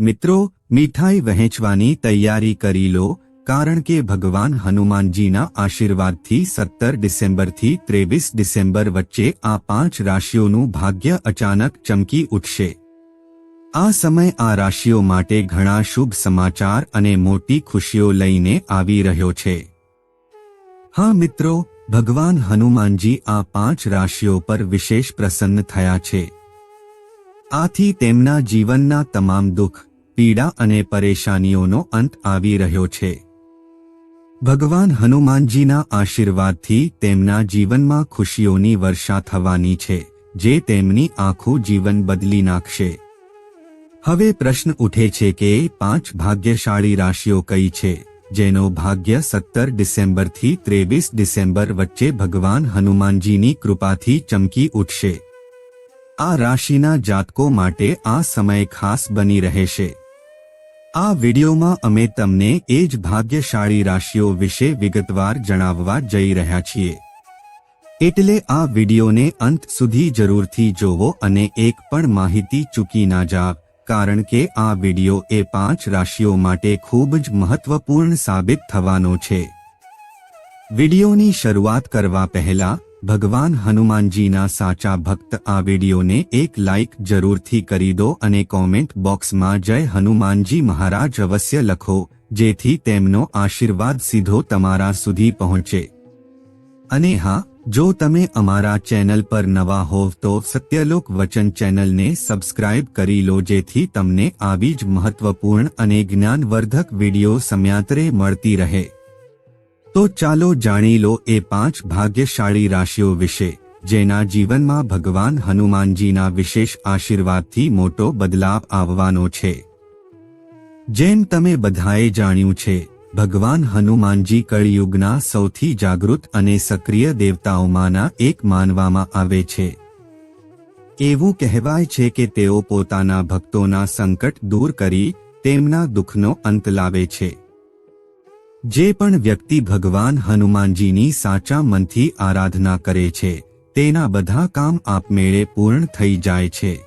મિત્રો, મીઠાઈ વહેંચવાની તૈયારી કરી લો, કારણ કે ભગવાન હનુમાનજીના આશીર્વાદથી સત્તર ડિસેમ્બરથી ત્રેવીસ ડિસેમ્બર વચ્ચે આ પાંચ રાશિઓનું ભાગ્ય અચાનક ચમકી ઉઠશે. આ સમય આ રાશિઓ માટે ઘણા શુભ સમાચાર અને મોટી ખુશીઓ લઈને આવી રહ્યો છે. હા મિત્રો, ભગવાન હનુમાનજી આ પાંચ રાશિઓ પર વિશેષ પ્રસન્ન થયા છે. આથી તેમના જીવનના તમામ દુઃખ પીડા અને પરેશાનીઓનો અંત આવી રહ્યો છે. ભગવાન હનુમાનજીના આશીર્વાદથી તેમના જીવનમાં ખુશીઓની વર્ષા થવાની છે, જે તેમની આખું જીવન બદલી નાખશે. હવે પ્રશ્ન ઉઠે છે કે પાંચ ભાગ્યશાળી રાશિઓ કઈ છે, જેનો ભાગ્ય સત્તર ડિસેમ્બરથી ત્રેવીસ ડિસેમ્બર વચ્ચે ભગવાન હનુમાનજીની કૃપાથી ચમકી ઉઠશે. આ રાશિના જાતકો માટે આ સમય ખાસ બની રહેશે. આ વિડિયોમાં અમે તમને એ જ ભાગ્યશાળી રાશિઓ વિશે વિગતવાર જણાવવા જઈ રહ્યા છીએ. એટલે આ વિડિયોને અંત સુધી જરૂરથી જોવો અને એક પણ માહિતી ચૂકી ના જાવ, કારણ કે આ વિડિયો એ પાંચ રાશિઓ માટે ખૂબ જ મહત્વપૂર્ણ સાબિત થવાનો છે. વિડિયોની શરૂઆત કરવા પહેલા ભગવાન હનુમાનજીના સાચા ભક્ત આ વિડિયોને એક લાઇક જરૂરથી કરી દો અને કોમેન્ટ બોક્સમાં જય હનુમાનજી મહારાજ અવશ્ય લખો, જેથી તેમનો આશીર્વાદ સીધો તમારા સુધી પહોંચે. અને હા, જો તમે અમારા ચેનલ પર નવા હોવ તો સત્યલોક વચન ચેનલને સબસ્ક્રાઇબ કરી લો જેથી તમને આવી જ મહત્વપૂર્ણ અને જ્ઞાનવર્ધક વીડિયો સમયાંતરે મળતી રહે. તો ચાલો જાણી લો એ પાંચ ભાગ્યશાળી રાશિઓ વિશે, જેના જીવનમાં ભગવાન હનુમાનજીના વિશેષ આશીર્વાદથી મોટો બદલાવ આવવાનો છે. જેમ તમે બધાએ જાણ્યું છે, ભગવાન હનુમાનજી કળિયુગના સૌથી જાગૃત અને સક્રિય દેવતાઓમાંના એક માનવામાં આવે છે. એવું કહેવાય છે કે તેઓ પોતાના ભક્તોના સંકટ દૂર કરી તેમના દુઃખનો અંત લાવે છે. જે પણ વ્યક્તિ ભગવાન હનુમાનજીની સાચા મનથી આરાધના કરે છે, તેના બધા કામ આપમેળે પૂર્ણ થઈ જાય છે.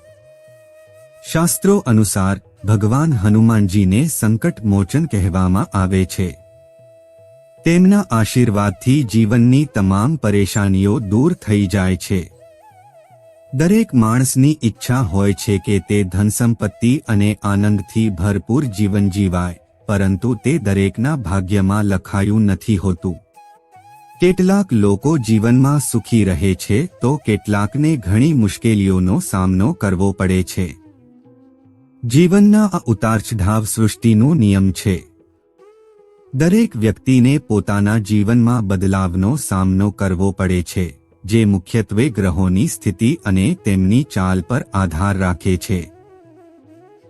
શાસ્ત્રો અનુસાર, ભગવાન હનુમાનજીને સંકટ મોચન કહેવામાં આવે છે. તેમના આશીર્વાદથી જીવનની તમામ પરેશાનીઓ દૂર થઈ જાય છે. દરેક માણસની ઈચ્છા હોય છે કે તે ધનસંપત્તિ અને આનંદથી ભરપૂર જીવન જીવાય. પરંતુ તે દરેકના ભાગ્યમાં લખાયું નથી હોતું. કેટલાક લોકો જીવનમાં સુખી રહે છે તો કેટલાકને ઘણી મુશ્કેલીઓનો સામનો કરવો પડે છે. જીવનના આ ઉતારચઢાવ સૃષ્ટિનો નિયમ છે. દરેક વ્યક્તિને પોતાના જીવનમાં બદલાવનો સામનો કરવો પડે છે, જે મુખ્યત્વે ગ્રહોની સ્થિતિ અને તેમની ચાલ પર આધાર રાખે છે.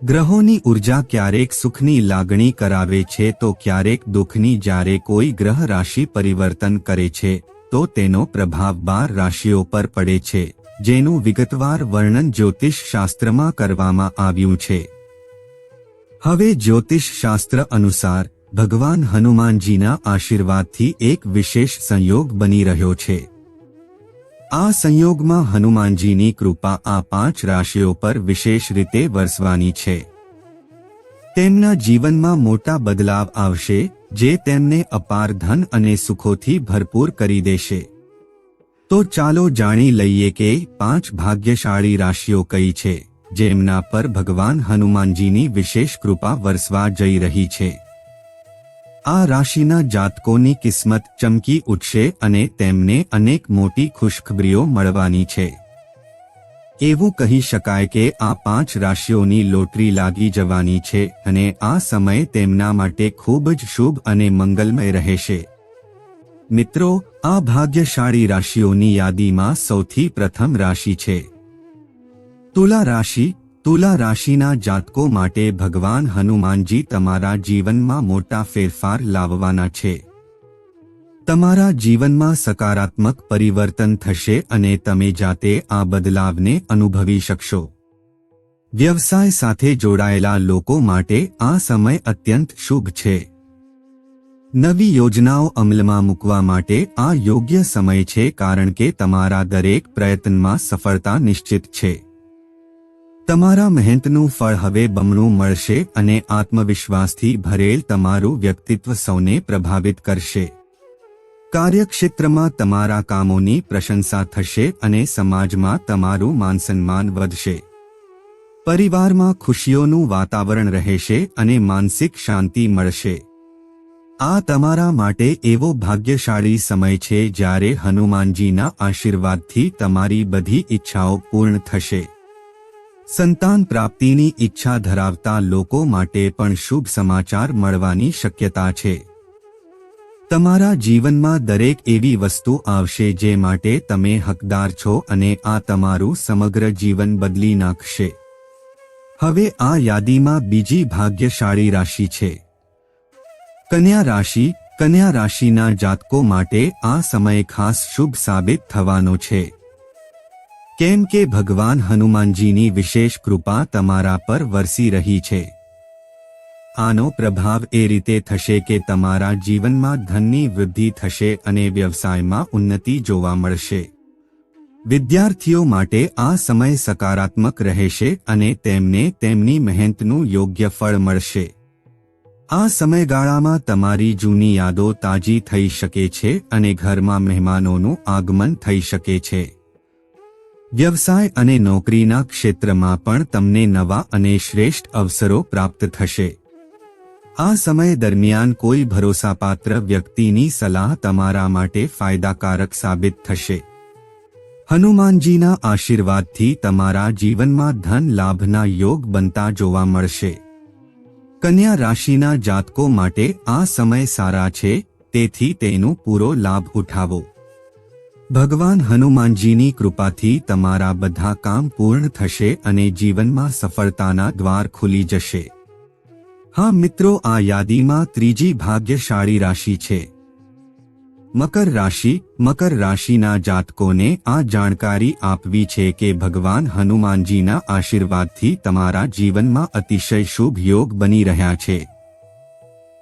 ગ્રહોની ઊર્જા ક્યારેક સુખની લાગણી કરાવે છે તો ક્યારેક દુઃખની જ્યારે કોઈ ગ્રહ રાશિ પરિવર્તન કરે છે, તો તેનો પ્રભાવ બાર રાશિઓ પર પડે છે, જેનું વિગતવાર વર્ણન જ્યોતિષ શાસ્ત્રમાં કરવામાં આવ્યું છે. હવે જ્યોતિષ શાસ્ત્ર અનુસાર, ભગવાન હનુમાનજીના આશીર્વાદથી એક વિશેષ સંયોગ બની રહ્યો છે. આ સંયોગમાં હનુમાનજીની કૃપા આ પાંચ રાશિઓ પર વિશેષ રીતે વરસવાની છે. તેમના જીવનમાં મોટા બદલાવ આવશે, જે તેમને અપાર ધન અને સુખોથી ભરપૂર કરી દેશે. તો ચાલો જાણી લઈએ કે પાંચ ભાગ્યશાળી રાશિઓ કઈ છે, જેમના પર ભગવાન હનુમાનજીની વિશેષ કૃપા વરસવા જઈ રહી છે. આ રાશિના જાતકોની કિસ્મત ચમકી ઉઠશે અને તેમને અનેક મોટી ખુશખબરીઓ મળવાની છે. એવું કહી શકાય કે આ પાંચ રાશિઓની લોટરી લાગી જવાની છે અને આ સમય તેમના માટે ખૂબ જ શુભ અને મંગલમય રહેશે. મિત્રો, આ ભાગ્યશાળી રાશિઓની યાદીમાં સૌથી પ્રથમ રાશિ છે. તુલા રાશિ તુલા રાશિના જાતકો માટે ભગવાન હનુમાનજી તમારા જીવનમાં મોટા ફેરફાર લાવવાના છે. તમારા જીવનમાં સકારાત્મક પરિવર્તન થશે અને તમે જાતે આ બદલાવને અનુભવી શકશો. વ્યવસાય સાથે જોડાયેલા લોકો માટે આ સમય અત્યંત શુભ છે. નવી યોજનાઓ અમલમાં મૂકવા માટે આ યોગ્ય સમય છે કારણ કે તમારા દરેક પ્રયત્નમાં સફળતા નિશ્ચિત છે. તમારા મહેનતનું ફળ હવે બમણું મળશે અને આત્મવિશ્વાસથી ભરેલ તમારું વ્યક્તિત્વ સૌને પ્રભાવિત કરશે. કાર્યક્ષેત્રમાં તમારા કામોની પ્રશંસા થશે અને સમાજમાં તમારું માનસન્માન વધશે. પરિવારમાં ખુશીઓનું વાતાવરણ રહેશે અને માનસિક શાંતિ મળશે. આ તમારા માટે એવો ભાગ્યશાળી સમય છે જ્યારે હનુમાનજીના આશીર્વાદથી તમારી બધી ઈચ્છાઓ પૂર્ણ થશે. સંતાન પ્રાપ્તિની ઈચ્છા ધરાવતા લોકો માટે પણ શુભ સમાચાર મળવાની શક્યતા છે. તમારા જીવનમાં દરેક એવી વસ્તુ આવશે જે માટે તમે હકદાર છો અને આ તમારું સમગ્ર જીવન બદલી નાખશે. હવે આ યાદીમાં બીજી ભાગ્યશાળી રાશિ છે. કન્યા રાશિ, કન્યા રાશિના જાતકો માટે આ સમય ખાસ શુભ સાબિત થવાનો છે. કેમ કે ભગવાન હનુમાનજીની વિશેષ કૃપા તમારા પર વરસી રહી છે. આનો પ્રભાવ એ રીતે થશે કે તમારા જીવનમાં ધનની વૃદ્ધિ થશે અને વ્યવસાયમાં ઉન્નતિ જોવા મળશે. વિદ્યાર્થીઓ માટે આ સમય સકારાત્મક રહેશે અને તેમને તેમની મહેનતનું યોગ્ય ફળ મળશે. આ સમયગાળામાં તમારી જૂની યાદો તાજી થઈ શકે છે અને ઘરમાં મહેમાનોનું આગમન થઈ શકે છે. વ્યવસાય અને નોકરીના ક્ષેત્રમાં પણ તમને નવા અને શ્રેષ્ઠ અવસરો પ્રાપ્ત થશે. આ સમય દરમિયાન કોઈ ભરોસાપાત્ર વ્યક્તિની સલાહ તમારા માટે ફાયદાકારક સાબિત થશે. હનુમાનજીના આશીર્વાદથી તમારા જીવનમાં ધન લાભના યોગ બનતા જોવા મળશે. કન્યા રાશિના જાતકો માટે આ સમય સારા છે, તેથી તેનો પૂરો લાભ ઉઠાવો. ભગવાન હનુમાનજીની કૃપાથી તમારા બધા કામ પૂર્ણ થશે અને જીવનમાં સફળતાના દ્વાર ખુલી જશે. હા મિત્રો, આ યાદીમાં ત્રીજી ભાગ્યશાળી રાશિ છે. મકર રાશિ, મકર રાશિના જાતકોને આ જાણકારી આપવી છે કે ભગવાન હનુમાનજીના આશીર્વાદથી તમારા જીવનમાં અતિશય શુભ યોગ બની રહ્યા છે.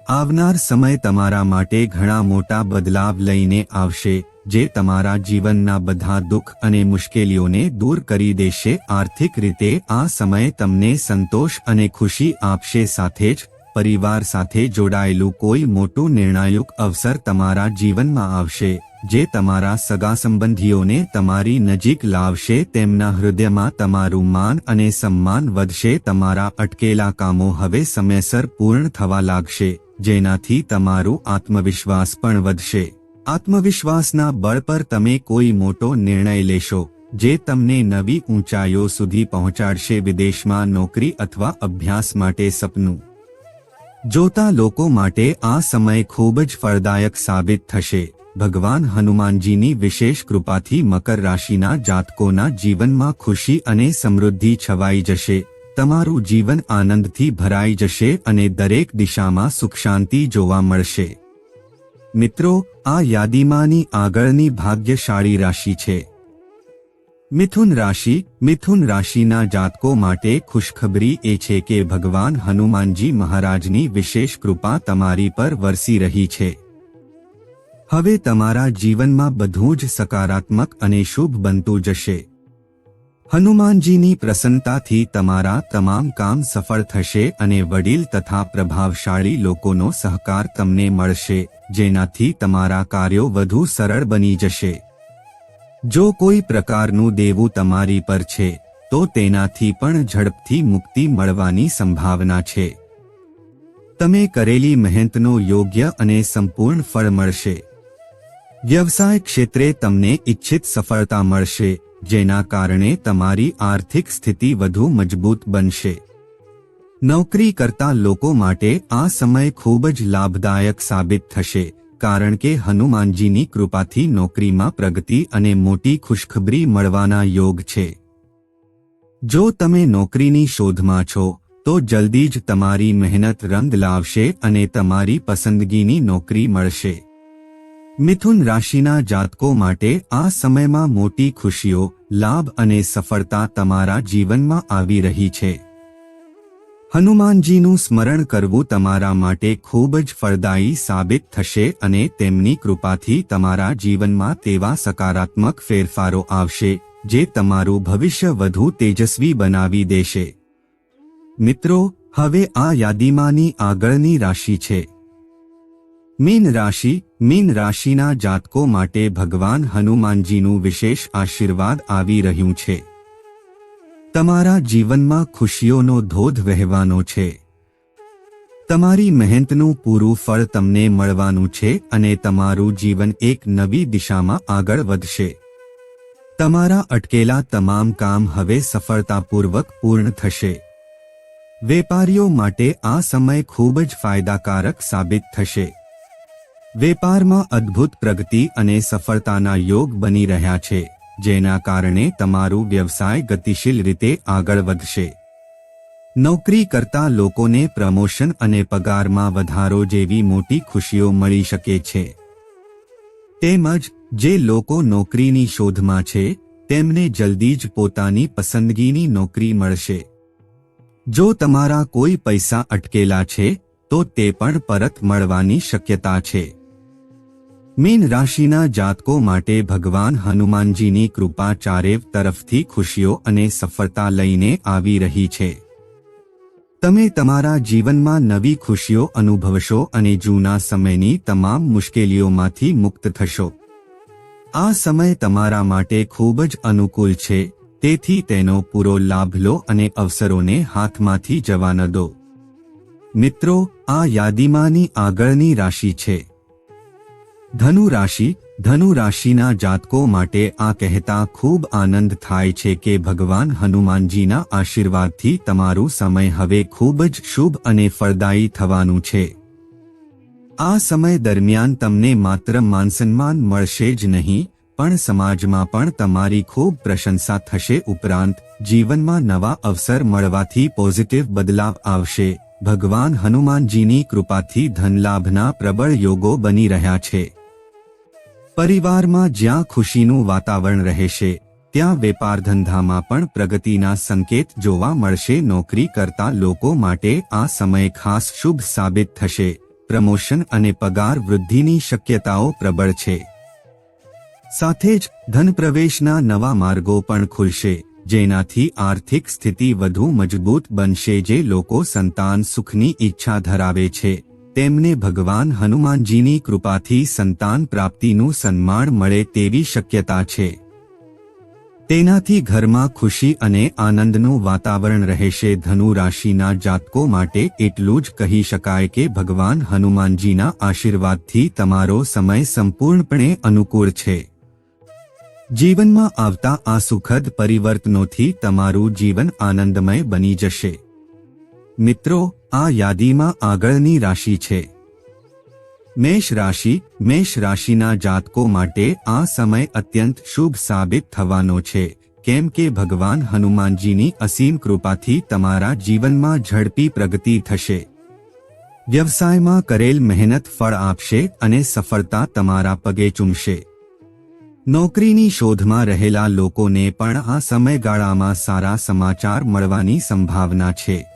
આવનાર સમય તમારા માટે ઘણા મોટા બદલાવ લઈને આવશે. જે તમારા જીવનના બધા દુઃખ અને મુશ્કેલીઓને દૂર કરી દેશે, આર્થિક રીતે આ સમય તમને સંતોષ અને ખુશી આપશે સાથે જ, પરિવાર સાથે જોડાયેલું કોઈ મોટું નિર્ણાયક અવસર તમારા જીવનમાં આવશે, જે તમારા સગા સંબંધીઓને તમારી નજીક લાવશે, તેમના હૃદયમાં તમારું માન અને સન્માન વધશે, તમારા અટકેલા કામો હવે સમયસર પૂર્ણ થવા લાગશે, જેનાથી તમારું આત્મવિશ્વાસ પણ વધશે. આત્મવિશ્વાસના બળ પર તમે કોઈ મોટો નિર્ણય લેશો, જે તમને નવી ઊંચાઈઓ સુધી પહોંચાડશે વિદેશમાં નોકરી અથવા અભ્યાસ માટે સપનું. જોતા લોકો માટે આ સમય ખૂબ જ ફળદાયક સાબિત થશે. ભગવાન હનુમાનજીની વિશેષ કૃપાથી મકર રાશિના જાતકોના જીવનમાં ખુશી અને સમૃદ્ધિ છવાઈ જશે. તમારું જીવન આનંદથી ભરાઈ જશે અને દરેક દિશામાં સુખ શાંતિ જોવા મળશે. મિત્રો, આ યાદીમાંની આગળની ભાગ્યશાળી રાશિ છે. મિથુન રાશિ, મિથુન રાશિના જાતકો માટે ખુશખબરી એ છે કે ભગવાન હનુમાનજી મહારાજની વિશેષ કૃપા તમારી પર વરસી રહી છે. હવે તમારા જીવનમાં બધું જ સકારાત્મક અને શુભ બનતું જશે. હનુમાનજીની પ્રસન્નતાથી તમારા તમામ કામ સફળ થશે અને વડીલ તથા પ્રભાવશાળી લોકોનો સહકાર તમને મળશે. જેનાથી તમારા કાર્યો વધુ સરળ બની જશે. જો કોઈ પ્રકારનું દેવું તમારી પર છે, તો તેનાથી પણ ઝડપથી મુક્તિ મળવાની સંભાવના છે. તમે કરેલી મહેનતનો યોગ્ય અને સંપૂર્ણ ફળ મળશે. વ્યવસાય ક્ષેત્રે તમને ઇચ્છિત સફળતા મળશે, જેના કારણે તમારી આર્થિક સ્થિતિ વધુ મજબૂત બનશે. નોકરી કરતા લોકો માટે આ સમય ખૂબ જ લાભદાયક સાબિત થશે, કારણ કે હનુમાનજીની કૃપાથી નોકરીમાં પ્રગતિ અને મોટી ખુશખબરી મળવાના યોગ છે. જો તમે નોકરીની શોધમાં છો, તો જલ્દી જ તમારી મહેનત રંગ લાવશે અને તમારી પસંદગીની નોકરી મળશે. મિથુન રાશિના જાતકો માટે આ સમયમાં મોટી ખુશીઓ, લાભ અને સફળતા તમારા જીવનમાં આવી રહી છે. હનુમાનજીનું સ્મરણ કરવું તમારા માટે ખૂબ જ ફળદાયી સાબિત થશે અને તેમની કૃપાથી તમારા જીવનમાં તેવા સકારાત્મક ફેરફારો આવશે, જે તમારું ભવિષ્ય વધુ તેજસ્વી બનાવી દેશે. મિત્રો, હવે આ યાદીમાંની આગળની રાશિ છે. મીન રાશિ, મીન રાશિના જાતકો માટે ભગવાન હનુમાનજીનું વિશેષ આશીર્વાદ આવી રહ્યું છે. તમારા જીવનમાં ખુશીઓનો ધોધ વહેવાનો છે. તમારી મહેનતનું પૂરું ફળ તમને મળવાનું છે અને તમારું જીવન એક નવી દિશામાં આગળ વધશે. તમારા અટકેલા તમામ કામ હવે સફળતાપૂર્વક પૂર્ણ થશે. વેપારીઓ માટે આ સમય ખૂબ જ ફાયદાકારક સાબિત થશે. વેપારમાં અદ્ભુત પ્રગતિ અને સફળતાના યોગ બની રહ્યા છે. જેના કારણે તમારું વ્યવસાય ગતિશીલ રીતે આગળ વધશે. નોકરી કરતા લોકોને પ્રમોશન અને પગારમાં વધારો જેવી મોટી ખુશીઓ મળી શકે છે. તેમજ, જે લોકો નોકરીની શોધમાં છે, તેમને જલ્દી જ પોતાની પસંદગીની નોકરી મળશે. જો તમારા કોઈ પૈસા અટકેલા છે, તો તે પણ પરત મળવાની શક્યતા છે. મીન રાશિના જાતકો માટે ભગવાન હનુમાનજીની કૃપા ચારેવ તરફથી ખુશીઓ અને સફળતા લઈને આવી રહી છે. તમે તમારા જીવનમાં નવી ખુશીઓ અનુભવશો અને જૂના સમયની તમામ મુશ્કેલીઓમાંથી મુક્ત થશો. આ સમય તમારા માટે ખૂબ જ અનુકૂળ છે, તેથી તેનો પૂરો લાભ લો અને અવસરોને હાથમાંથી જવા ન દો. મિત્રો, આ યાદીમાંની આગળની રાશિ છે. ધનુ રાશિ ધનુ રાશિના જાતકો માટે આ કહેતા ખૂબ આનંદ થાય છે કે ભગવાન હનુમાનજીના આશીર્વાદથી તમારું સમય હવે ખૂબ જ શુભ અને ફળદાયી થવાનું છે. આ સમય દરમિયાન તમને માત્ર માનસન્માન મળશે જ નહીં, પણ સમાજમાં પણ તમારી ખૂબ પ્રશંસા થશે. ઉપરાંત, જીવનમાં નવા અવસર મળવાથી પોઝિટિવ બદલાવ આવશે. ભગવાન હનુમાનજીની કૃપાથી ધનલાભના પ્રબળ યોગો બની રહ્યા છે. પરિવારમાં જ્યાં ખુશીનું વાતાવરણ રહેશે, ત્યાં વેપાર ધંધામાં પણ પ્રગતિના સંકેત જોવા મળશે. નોકરી કરતા લોકો માટે આ સમય ખાસ શુભ સાબિત થશે. પ્રમોશન અને પગાર વૃદ્ધિની શક્યતાઓ પ્રબળ છે. સાથે જ ધન પ્રવેશના નવા માર્ગો પણ ખુલશે, જેનાથી આર્થિક સ્થિતિ વધુ મજબૂત બનશે. જે લોકો સંતાન સુખની ઈચ્છા ધરાવે છે તેમને ભગવાન હનુમાનજીની કૃપાથી સંતાન પ્રાપ્તિનું સન્માન મળે તેવી શક્યતા છે. તેનાથી ઘરમાં ખુશી અને આનંદનું વાતાવરણ રહેશે. ધનુ રાશિના જાતકો માટે એટલું જ કહી શકાય કે ભગવાન હનુમાનજીના આશીર્વાદથી તમારો સમય સંપૂર્ણપણે અનુકૂળ છે. જીવનમાં આવતા આ સુખદ પરિવર્તનોથી તમારું જીવન આનંદમય બની જશે. મિત્રો આ યાદીમાં આગળની રાશિ છે. મેષ રાશિ, મેષ રાશિના જાતકો માટે આ સમય અત્યંત શુભ સાબિત થવાનો છે. કેમ કે ભગવાન હનુમાનજીની અસીમ કૃપાથી તમારા જીવનમાં ઝડપી પ્રગતિ થશે. વ્યવસાયમાં કરેલ મહેનત ફળ આપશે અને સફળતા તમારા પગે ચૂમશે. નોકરીની શોધમાં રહેલા લોકોને પણ આ સમયગાળામાં સારા સમાચાર મળવાની સંભાવના છે.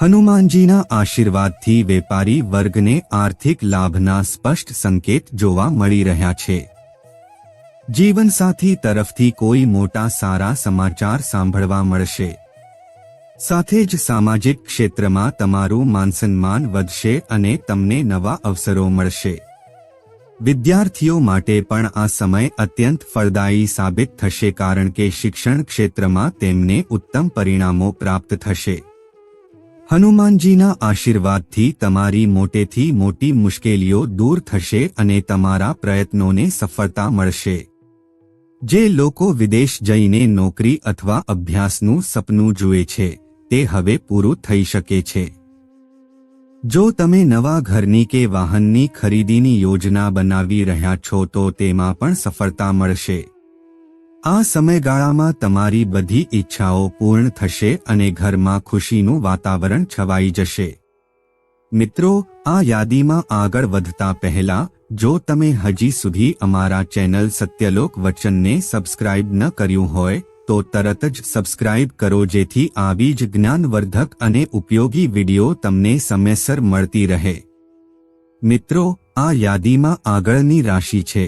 હનુમાનજીના આશીર્વાદથી વેપારી વર્ગને આર્થિક લાભના સ્પષ્ટ સંકેત જોવા મળી રહ્યા છે. જીવનસાથી તરફથી કોઈ મોટા સારા સમાચાર સાંભળવા મળશે. સાથે જ સામાજિક ક્ષેત્રમાં તમારું માનસન્માન વધશે અને તમને નવા અવસરો મળશે. વિદ્યાર્થીઓ માટે પણ આ સમય અત્યંત ફળદાયી સાબિત થશે કારણ કે શિક્ષણ ક્ષેત્રમાં તેમને ઉત્તમ પરિણામો પ્રાપ્ત થશે. હનુમાનજીના આશીર્વાદથી તમારી મોટેથી મોટી મુશ્કેલીઓ દૂર થશે અને તમારા પ્રયત્નોને સફળતા મળશે. જે લોકો વિદેશ જઈને નોકરી અથવા અભ્યાસનું સપનું જુએ છે, તે હવે પૂરું થઈ શકે છે. જો તમે નવા ઘરની કે વાહનની ખરીદીની યોજના બનાવી રહ્યા છો તો તેમાં પણ સફળતા મળશે. આ સમયગાળામાં તમારી બધી ઈચ્છાઓ પૂર્ણ થશે અને ઘરમાં ખુશીનું વાતાવરણ છવાઈ જશે. મિત્રો, આ યાદીમાં આગળ વધતા પહેલા, જો તમે હજી સુધી અમારા ચેનલ સત્યલોક વચનને સબસ્ક્રાઇબ ન કર્યું હોય, તો તરત જ સબસ્ક્રાઇબ કરો જેથી આવી જ જ્ઞાનવર્ધક અને ઉપયોગી વિડિયો તમને સમયસર મળતી રહે. મિત્રો, આ યાદીમાં આગળની રાશિ છે.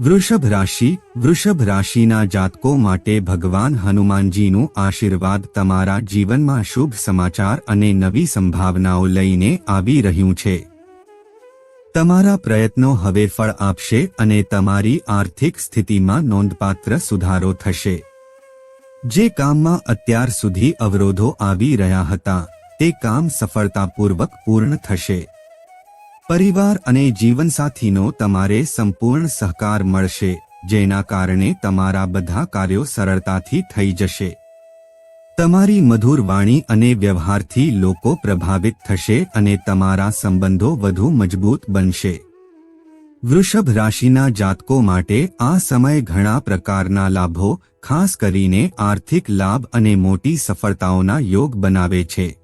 વૃષભ રાશિ, વૃષભ રાશિના જાતકો માટે ભગવાન હનુમાનજીનું આશીર્વાદ તમારા જીવનમાં શુભ સમાચાર અને નવી સંભાવનાઓ લઈને આવી રહ્યું છે. તમારા પ્રયત્નો હવે ફળ આપશે અને તમારી આર્થિક સ્થિતિમાં નોંધપાત્ર સુધારો થશે. જે કામમાં અત્યાર સુધી અવરોધો આવી રહ્યા હતા, તે કામ સફળતાપૂર્વક પૂર્ણ થશે. પરિવાર અને જીવનસાથીનો તમારે સંપૂર્ણ સહકાર મળશે, જેના કારણે તમારા બધા કાર્યો સરળતાથી થઈ જશે. તમારી મધુર વાણી અને વ્યવહારથી લોકો પ્રભાવિત થશે અને તમારા સંબંધો વધુ મજબૂત બનશે. વૃષભ રાશિના જાતકો માટે આ સમય ઘણા પ્રકારના લાભો, ખાસ કરીને આર્થિક લાભ અને મોટી સફળતાઓના યોગ બનાવે છે.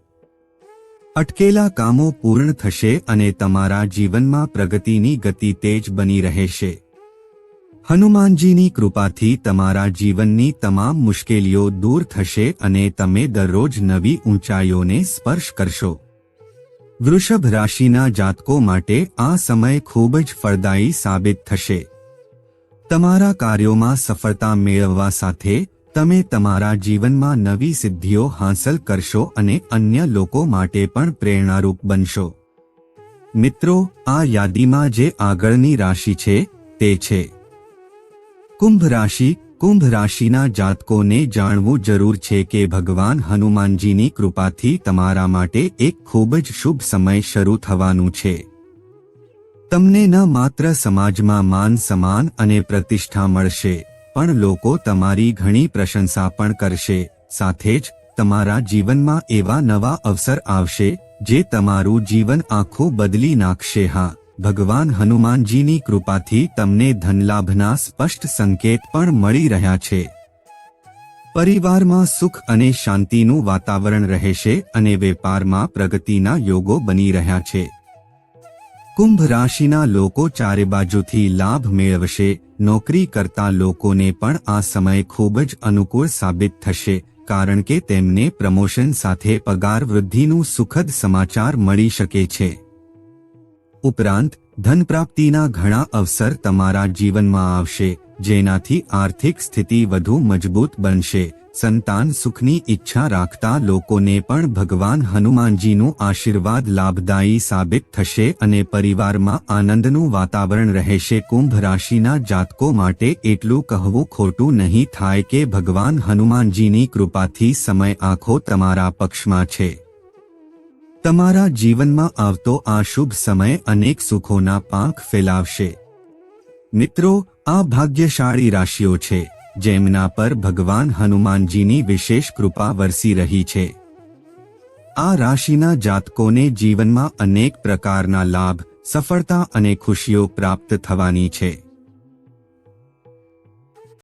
અટકેલા કામો પૂર્ણ થશે અને તમારા જીવનમાં પ્રગતિની ગતિ તેજ બની રહેશે. હનુમાનજીની કૃપાથી તમારા જીવનની તમામ મુશ્કેલીઓ દૂર થશે અને તમે દરરોજ નવી ઊંચાઈઓને સ્પર્શ કરશો. વૃષભ રાશિના જાતકો માટે આ સમય ખૂબ જ ફળદાયી સાબિત થશે. તમારા કાર્યોમાં સફળતા મેળવવા સાથે તમે તમારા જીવનમાં નવી સિદ્ધિઓ હાંસલ કરશો અને અન્ય લોકો માટે પણ પ્રેરણારૂપ બનશો. મિત્રો, આ યાદીમાં જે આગળની રાશિ છે, તે છે. કુંભ રાશિ, કુંભ રાશિના જાતકોને જાણવું જરૂર છે કે ભગવાન હનુમાનજીની કૃપાથી તમારા માટે એક ખૂબ જ શુભ સમય શરૂ થવાનું છે. તમને ન માત્ર સમાજમાં માન સમાન અને પ્રતિષ્ઠા મળશે પણ લોકો તમારી ઘણી પ્રશંસા પણ કરશે. સાથે જ, તમારા જીવનમાં એવા નવા અવસર આવશે, જે તમારું જીવન આખું બદલી નાખશે. હા, ભગવાન હનુમાનજીની કૃપાથી તમને ધનલાભના સ્પષ્ટ સંકેત પણ મળી રહ્યા છે. પરિવારમાં સુખ અને શાંતિનું વાતાવરણ રહેશે અને વેપારમાં પ્રગતિના યોગો બની રહ્યા છે. કુંભ રાશિના લોકો ચારે બાજુથી લાભ મેળવશે નોકરી કરતા લોકોને પણ આ સમય ખૂબ જ અનુકૂળ સાબિત થશે, કારણ કે તેમને પ્રમોશન સાથે પગાર વૃદ્ધિનું સુખદ સમાચાર મળી શકે છે. ઉપરાંત ધન પ્રાપ્તિના ઘણા અવસર તમારા જીવનમાં આવશે. જેનાથી આર્થિક સ્થિતિ વધુ મજબૂત બનશે. સંતાન સુખની ઈચ્છા રાખતા લોકોને પણ ભગવાન હનુમાનજીનું આશીર્વાદ લાભદાયી સાબિત થશે અને પરિવારમાં આનંદનું વાતાવરણ રહેશે. કુંભ રાશિના જાતકો માટે એટલું કહેવું ખોટું નહીં થાય કે ભગવાન હનુમાનજીની કૃપાથી સમય આખો તમારા પક્ષમાં છે. તમારા જીવનમાં આવતો આ શુભ સમય અનેક સુખોના પાંખ ફેલાવશે. મિત્રો, આ ભાગ્યશાળી રાશિઓ છે, જેમના પર ભગવાન હનુમાનજીની વિશેષ કૃપા વરસી રહી છે. આ રાશિના જાતકોને જીવનમાં અનેક પ્રકારના લાભ, સફળતા અને ખુશીઓ પ્રાપ્ત થવાની છે.